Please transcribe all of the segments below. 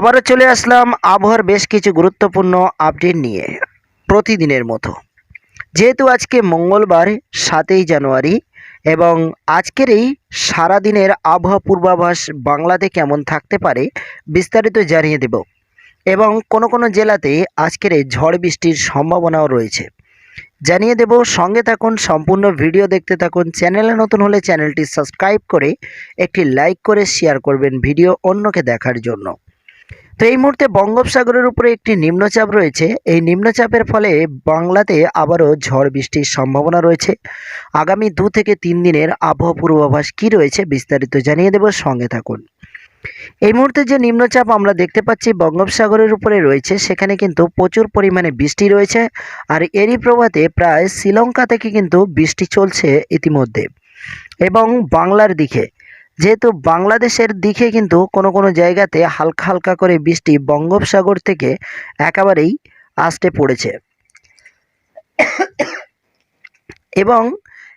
আবারও চলে আসলাম আবহাওয়ার বেশ কিছু গুরুত্বপূর্ণ আপডেট নিয়ে প্রতিদিনের মতো। যেহেতু আজকে মঙ্গলবার সাতই জানুয়ারি এবং আজকের এই সারাদিনের আবহাওয়া পূর্বাভাস বাংলাতে কেমন থাকতে পারে বিস্তারিত জানিয়ে দেব এবং কোনো কোনো জেলাতে আজকের এই ঝড় বৃষ্টির সম্ভাবনাও রয়েছে। জানিয়ে দেব, সঙ্গে থাকুন, সম্পূর্ণ ভিডিও দেখতে থাকুন, চ্যানেলে নতুন হলে চ্যানেলটি সাবস্ক্রাইব করে একটি লাইক করে শেয়ার করবেন ভিডিও অন্যকে দেখার জন্য। তো এই মুহূর্তে বঙ্গোপসাগরের উপরে একটি নিম্নচাপ রয়েছে। এই নিম্নচাপের ফলে বাংলাতে আবারও ঝড় বৃষ্টির সম্ভাবনা রয়েছে। আগামী দু থেকে তিন দিনের আবহাওয়া পূর্বাভাস কী রয়েছে বিস্তারিত জানিয়ে দেব, সঙ্গে থাকুন। এই মুহূর্তে যে নিম্নচাপ আমরা দেখতে পাচ্ছি বঙ্গোপসাগরের উপরে রয়েছে, সেখানে কিন্তু প্রচুর পরিমাণে বৃষ্টি রয়েছে আর এরই প্রভাতে প্রায় শ্রীলঙ্কা থেকে কিন্তু বৃষ্টি চলছে ইতিমধ্যে। এবং বাংলার দিকে যেহেতু বাংলাদেশের দিকে কিন্তু কোনো কোনো জায়গাতে হালকা হালকা করে বৃষ্টি বঙ্গোপসাগর থেকে একেবারেই আসতে পড়েছে। এবং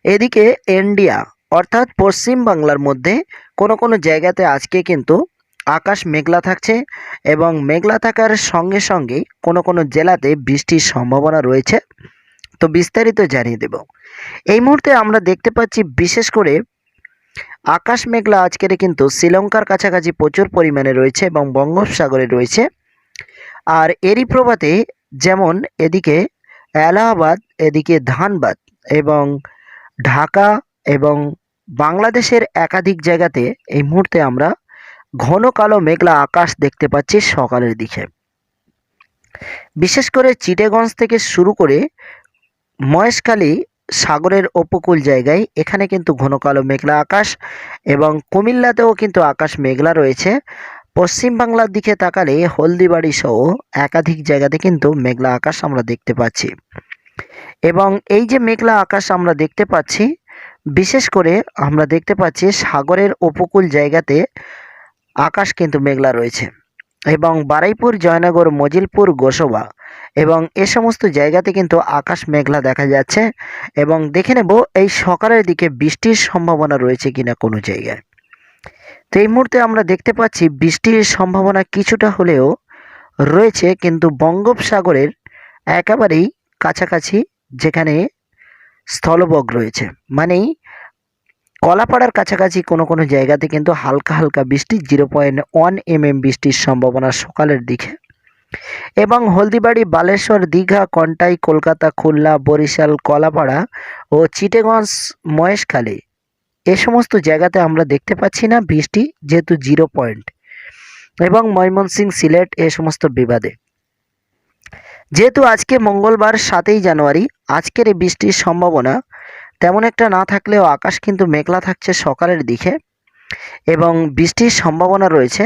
এদিকে ইন্ডিয়া অর্থাৎ পশ্চিম বাংলার মধ্যে কোনো কোনো জায়গাতে আজকে কিন্তু আকাশ মেঘলা থাকছে এবং মেঘলা থাকার সঙ্গে সঙ্গে কোনো কোনো জেলাতে বৃষ্টির সম্ভাবনা রয়েছে। তো বিস্তারিত জানিয়ে দেব। এই মুহূর্তে আমরা দেখতে পাচ্ছি বিশেষ করে আকাশ মেঘলা আজকের কিন্তু শ্রীলঙ্কার কাছাকাছি প্রচুর পরিমাণে রয়েছে এবং বঙ্গোপসাগরে রয়েছে। আর এরই প্রভাতে যেমন এদিকে এলাহাবাদ, এদিকে ধানবাদ এবং ঢাকা এবং বাংলাদেশের একাধিক জায়গাতে এই মুহূর্তে আমরা ঘন কালো মেঘলা আকাশ দেখতে পাচ্ছি সকালের দিকে। বিশেষ করে চিটেগঞ্জ থেকে শুরু করে মহেশখালী সাগরের উপকূল জায়গায়। এখানে কিন্তু ঘন কালো মেঘলা আকাশ এবং কুমিল্লাতেও কিন্তু আকাশ মেঘলা রয়েছে। পশ্চিম বাংলার দিকে তাকালে হলদিবাড়ি সহ একাধিক জায়গাতে কিন্তু মেঘলা আকাশ আমরা দেখতে পাচ্ছি। এবং এই যে মেঘলা আকাশ আমরা দেখতে পাচ্ছি, বিশেষ করে আমরা দেখতে পাচ্ছি সাগরের উপকূল জায়গাতে আকাশ কিন্তু মেঘলা রয়েছে। এবং বারাইপুর, জয়নগর, মজিলপুর, গোসবা এবং এ সমস্ত জায়গাতে কিন্তু আকাশ মেঘলা দেখা যাচ্ছে এবং দেখে নেব এই সকালের দিকে বৃষ্টির সম্ভাবনা রয়েছে কিনা কোনো জায়গায়। তো এই মুহূর্তে আমরা দেখতে পাচ্ছি বৃষ্টির সম্ভাবনা কিছুটা হলেও রয়েছে কিন্তু বঙ্গোপসাগরের একেবারেই কাছাকাছি যেখানে স্থলবগ রয়েছে। মানেই কলাপাড়ার কাছাকাছি কোনো কোনো জায়গাতে কিন্তু হালকা হালকা বৃষ্টি, জিরো পয়েন্ট ওয়ান এমএম বৃষ্টির সম্ভাবনা সকালের দিকে। এবং হলদিবাড়ি, বালেশ্বর, দীঘা, কন্টাই, কলকাতা, খুলনা, বরিশাল, কলাপাড়া ও চিটেগঞ্জ, মহেশখালী এ সমস্ত জায়গাতে আমরা দেখতে পাচ্ছি না বৃষ্টি, যেহেতু জিরো পয়েন্ট। এবং ময়মনসিং সিলেট এ সমস্ত বিবাদে। যেহেতু আজকে মঙ্গলবার সাতই জানুয়ারি, আজকের এই বৃষ্টির সম্ভাবনা তেমন একটা না থাকলেও আকাশ কিন্তু মেঘলা থাকছে সকালের দিকে এবং বৃষ্টির সম্ভাবনা রয়েছে।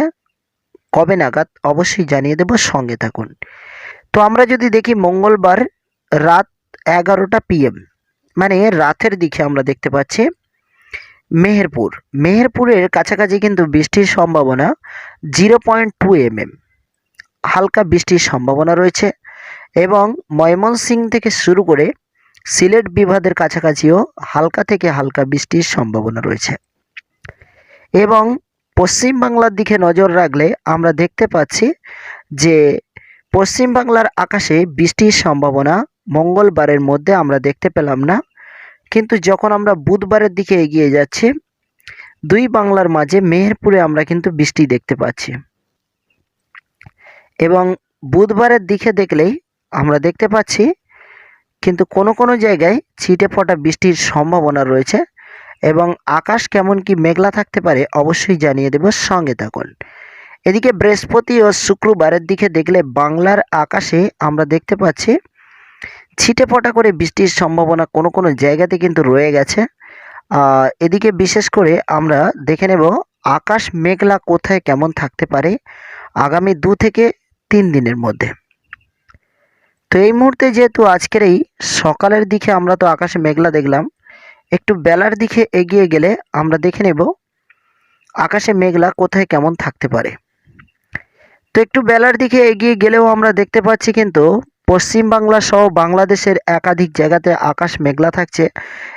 কবে নাগাদ অবশ্যই জানিয়ে দেব, সঙ্গে থাকুন। তো আমরা যদি দেখি মঙ্গলবার রাত এগারোটা পিএম মানে রাতের দিকে আমরা দেখতে পাচ্ছি মেহেরপুর। মেহেরপুরের কাছাকাছি কিন্তু বৃষ্টির সম্ভাবনা জিরো পয়েন্ট টু এমএম হালকা বৃষ্টির সম্ভাবনা রয়েছে এবং ময়মনসিং থেকে শুরু করে সিলেট বিভাগের কাছাকাছিও হালকা থেকে হালকা বৃষ্টির সম্ভাবনা রয়েছে। এবং পশ্চিম বাংলার দিকে নজর রাখলে আমরা দেখতে পাচ্ছি যে পশ্চিম বাংলার আকাশে বৃষ্টির সম্ভাবনা মঙ্গলবারের মধ্যে আমরা দেখতে পেলাম না। কিন্তু যখন আমরা বুধবারের দিকে এগিয়ে যাচ্ছি, দুই বাংলার মাঝে মেহেরপুরে আমরা কিন্তু বৃষ্টি দেখতে পাচ্ছি। এবং বুধবারের দিকে দেখলেই আমরা দেখতে পাচ্ছি কিন্তু কোনো কোনো জায়গায় ছিটে ফোটা বৃষ্টির সম্ভাবনা রয়েছে এবং আকাশ কেমন কি মেঘলা থাকতে পারে অবশ্যই জানিয়ে দেব সঙ্গে থাকুন। এদিকে বৃহস্পতি ও শুক্রবারের দিকে দেখলে বাংলার আকাশে আমরা দেখতে পাচ্ছি ছিটে ফোটা করে বৃষ্টির সম্ভাবনা কোনো কোনো জায়গাতে কিন্তু রয়ে গেছে। এদিকে বিশেষ করে আমরা দেখে নেব আকাশ মেঘলা কোথায় কেমন থাকতে পারে আগামী দু থেকে তিন দিনের মধ্যে। তো এই মুহূর্তে যেহেতু আজকের এই সকালের দিকে আমরা তো আকাশে মেঘলা দেখলাম, একটু বেলার দিকে এগিয়ে গেলে আমরা দেখে নেব আকাশে মেঘলা কোথায় কেমন থাকতে পারে। তো একটু বেলার দিকে এগিয়ে গেলেও আমরা দেখতে পাচ্ছি কিন্তু পশ্চিম বাংলা সহ বাংলাদেশের একাধিক জায়গাতে আকাশ মেঘলা থাকছে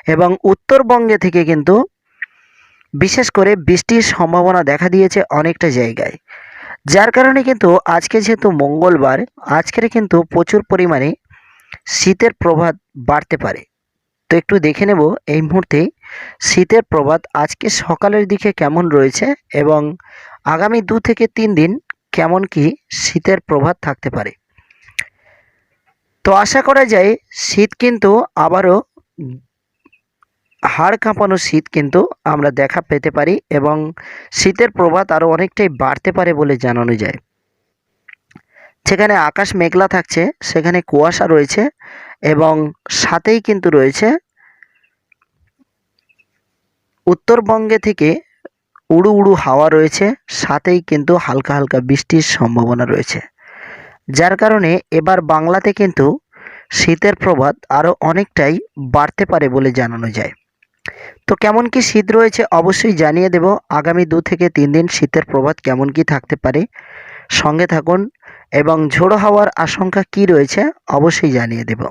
এবং উত্তরবঙ্গে থেকে কিন্তু বিশেষ করে বৃষ্টির সম্ভাবনা দেখা দিয়েছে অনেকটা জায়গায়। যার কারণে কিন্তু আজকে যেহেতু মঙ্গলবার, আজকের কিন্তু প্রচুর পরিমাণে শীতের প্রভাব বাড়তে পারে। তো একটু দেখে নেব এই মুহূর্তে শীতের প্রভাব আজকে সকালের দিকে কেমন রয়েছে এবং আগামী দু থেকে তিন দিন কেমন কি শীতের প্রভাব থাকতে পারে। তো আশা করা যায় শীত কিন্তু আবারও হাড় কাঁপানো শীত কিন্তু আমরা দেখা পেতে পারি এবং শীতের প্রভাব আরও অনেকটাই বাড়তে পারে বলে জানানো যায়। যেখানে আকাশ মেঘলা থাকছে, সেখানে কুয়াশা রয়েছে এবং সাথেই কিন্তু রয়েছে উত্তরবঙ্গে থেকে উড়ু উড়ু হাওয়া রয়েছে, সাথেই কিন্তু হালকা হালকা বৃষ্টির সম্ভাবনা রয়েছে। যার কারণে এবার বাংলাতে কিন্তু শীতের প্রভাব আরও অনেকটাই বাড়তে পারে বলে জানানো যায়। তো কেমন কি শীত রয়েছে অবশ্যই জানিয়ে দেব। আগামী দু থেকে তিন দিন শীতের প্রভাব কেমন কি থাকতে পারে সঙ্গে থাকুন এবং ঝোড়ো হাওয়ার আশঙ্কা কি রয়েছে অবশ্যই জানিয়ে দেব।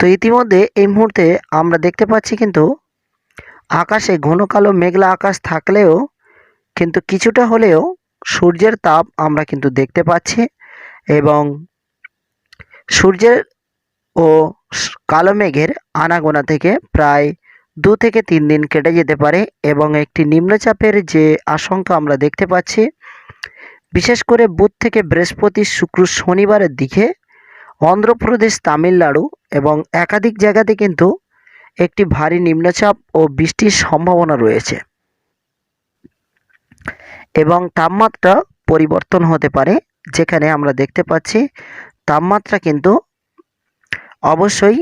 তো ইতিমধ্যে এই মুহূর্তে আমরা দেখতে পাচ্ছি কিন্তু আকাশে ঘন কালো মেঘলা আকাশ থাকলেও কিন্তু কিছুটা হলেও সূর্যের তাপ আমরা কিন্তু দেখতে পাচ্ছি এবং সূর্যের ও কালো মেঘের আনাগোনা থেকে প্রায় দু থেকে তিন দিন কেটে যেতে পারে এবং একটি নিম্নচাপের যে আশঙ্কা আমরা দেখতে পাচ্ছি, বিশেষ করে বুধ থেকে বৃহস্পতি শুক্র শনিবারের দিকে অন্ধ্রপ্রদেশ, তামিলনাড়ু এবং একাধিক জায়গাতে কিন্তু একটি ভারী নিম্নচাপ ও বৃষ্টির সম্ভাবনা রয়েছে এবং তাপমাত্রা পরিবর্তন হতে পারে, যেখানে আমরা দেখতে পাচ্ছি তাপমাত্রা কিন্তু অবশ্যই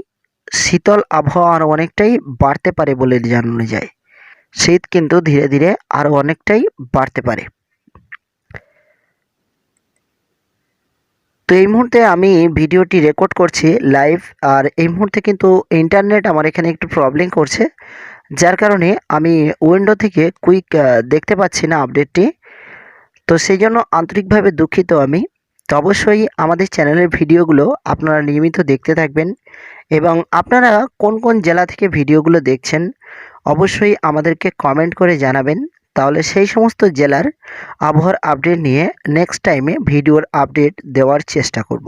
শীতল আবহাওয়া আরও অনেকটাই বাড়তে পারে বলে জানানো যায়। শীত কিন্তু ধীরে ধীরে আরও অনেকটাই বাড়তে পারে। তো এই মুহূর্তে আমি ভিডিওটি রেকর্ড করছি লাইভ আর এই মুহূর্তে কিন্তু ইন্টারনেট আমার এখানে একটু প্রবলেম করছে, যার কারণে আমি উইন্ডো থেকে কুইক দেখতে পাচ্ছি না আপডেটটি তো সেই জন্য আন্তরিকভাবে দুঃখিত আমি। তো অবশ্যই আমাদের চ্যানেলের ভিডিওগুলো আপনারা নিয়মিত দেখতে থাকবেন এবং আপনারা কোন কোন জেলা থেকে ভিডিওগুলো দেখছেন অবশ্যই আমাদেরকে কমেন্ট করে জানাবেন। তাহলে সেই সমস্ত জেলার আবহাওয়ার আপডেট নিয়ে নেক্সট টাইমে ভিডিওর আপডেট দেওয়ার চেষ্টা করব।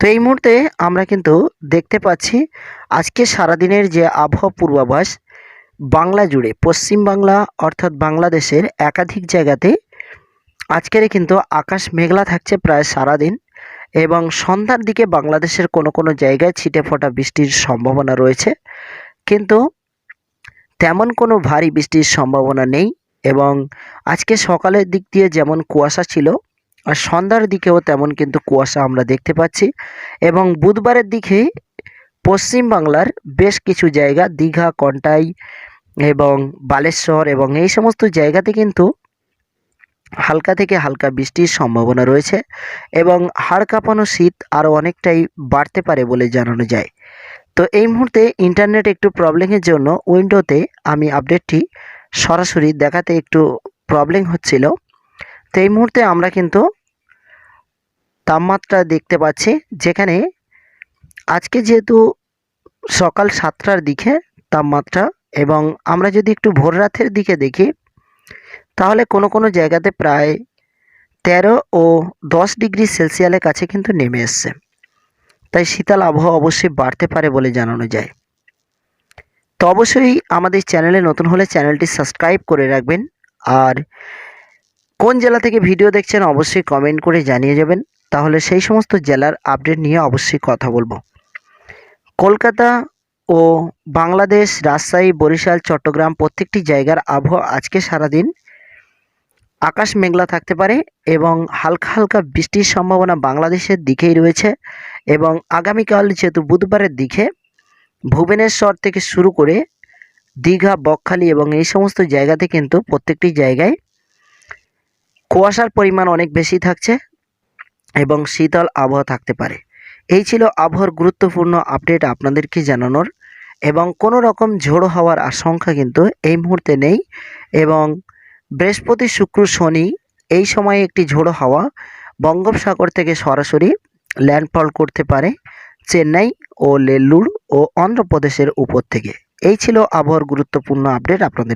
তো এই মুহূর্তে আমরা কিন্তু দেখতে পাচ্ছি আজকে সারাদিনের যে আবহাওয়া পূর্বাভাস, বাংলা জুড়ে পশ্চিম বাংলা অর্থাৎ বাংলাদেশের একাধিক জায়গাতে আজকের কিন্তু আকাশ মেঘলা থাকছে প্রায় সারাদিন এবং সন্ধ্যার দিকে বাংলাদেশের কোনো কোনো জায়গায় ছিটে ফোটা বৃষ্টির সম্ভাবনা রয়েছে। কিন্তু তেমন কোনো ভারী বৃষ্টির সম্ভাবনা নেই এবং আজকে সকালের দিক দিয়ে যেমন কুয়াশা ছিল আর সন্ধ্যার দিকেও তেমন কিন্তু কুয়াশা আমরা দেখতে পাচ্ছি এবং বুধবারের দিকে পশ্চিম বাংলার বেশ কিছু জায়গা দীঘা, কন্টাই এবং বালেশ্বর এবং এই সমস্ত জায়গাতে কিন্তু হালকা থেকে হালকা বৃষ্টির সম্ভাবনা রয়েছে এবং হাড় কাঁপানো শীত আরও অনেকটাই বাড়তে পারে বলে জানানো যায়। তো এই মুহূর্তে ইন্টারনেট একটু প্রবলেমের জন্য উইন্ডোতে আমি আপডেটটি সরাসরি দেখাতে একটু প্রবলেম হচ্ছিল। তো এই মুহূর্তে আমরা কিন্তু তাপমাত্রা দেখতে পাচ্ছি যেখানে আজকে যেহেতু সকাল সাতটার দিকে তাপমাত্রা এবং আমরা যদি একটু ভোর রাতের দিকে দেখি তাহলে কোনো কোনো জায়গাতে প্রায় তেরো ও দশ ডিগ্রি সেলসিয়ালের কাছে কিন্তু নেমে এসছে। তাই শীতল আবহাওয়া অবশ্যই বাড়তে পারে বলে জানানো যায়। তো অবশ্যই আমাদের চ্যানেলে নতুন হলে চ্যানেলটি সাবস্ক্রাইব করে রাখবেন। আর কোন জেলা থেকে ভিডিও দেখছেন অবশ্যই কমেন্ট করে জানিয়ে যাবেন। তাহলে সেই সমস্ত জেলার আপডেট নিয়ে অবশ্যই কথা বলব। কলকাতা ও বাংলাদেশ, রাজশাহী, বরিশাল, চট্টগ্রাম প্রত্যেকটি জায়গার আবহাওয়া আজকে সারাদিন আকাশ মেঘলা থাকতে পারে এবং হালকা হালকা বৃষ্টির সম্ভাবনা বাংলাদেশের দিকেই রয়েছে এবং আগামীকাল যেহেতু বুধবারের দিকে ভুবনেশ্বর থেকে শুরু করে দীঘা, বকখালি এবং এই সমস্ত জায়গাতে কিন্তু প্রত্যেকটি জায়গায় কুয়াশার পরিমাণ অনেক বেশি থাকছে এবং শীতল আবহাওয়া থাকতে পারে। এই ছিল আবহাওয়ার গুরুত্বপূর্ণ আপডেট আপনাদেরকে জানানোর এবং কোনো রকম ঝোড়ো হওয়ার আশঙ্কা কিন্তু এই মুহূর্তে নেই এবং বৃহস্পতি, শুক্র, শনি এই সময়ে একটি ঝোড়ো হাওয়া বঙ্গোপসাগর থেকে সরাসরি ল্যান্ডফল করতে পারে চেন্নাই ও নেল্লুর ও অন্ধ্রপ্রদেশের উপর থেকে। এই ছিল আবহাওয়ার গুরুত্বপূর্ণ আপডেট আপনাদের